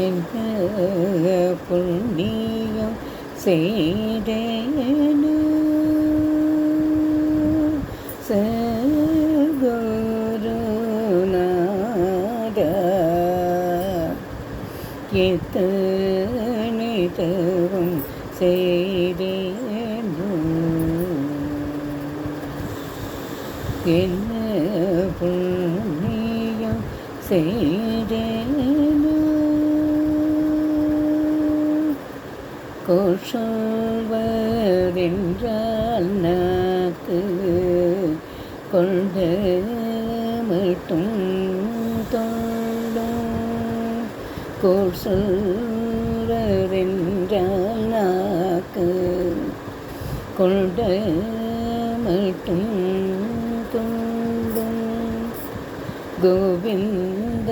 என்ன புண்ணியம் செய்தேனோ. சகுருநாத எத்தனை தவம் செய்தேனோ. என்ன புண்ணியம் செய்தேனோ? கொள்வதென்றால் நாக்கு கொண்ட மட்டும் தோண்டும் கோள் நாக்கு கொண்டு மட்டும் தோண்டும் கோவிந்த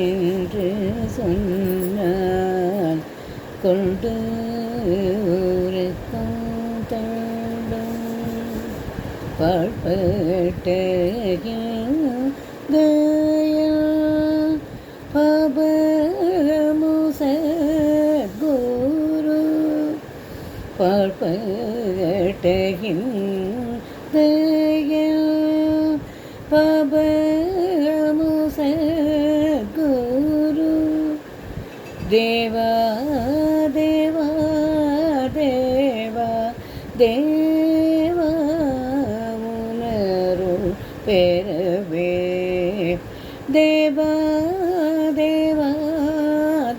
என்று சொன்னால் கொண்டு தண்டும் பாழ்பட்ட பபமுச குரு பாழ்பட்டகின் பபமுச പബലമു സദ്ഗുരു ദേവ ദേവ ദേവ ദേവമുനരു പെരവേ. ദേവ ദേവ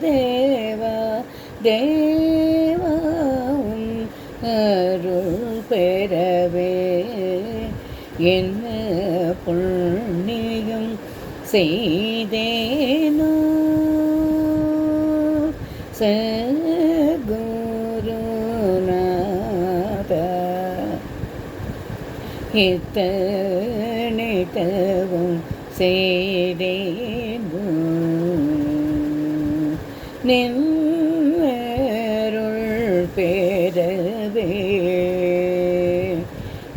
ദേവ ദേവ അരുൾ പെരവേ. என்ன புண்ணியம் செய்தேனோ? சகுருநாத இத்தனை தவம் செய்தேனோ? நின்னருள் பெறவே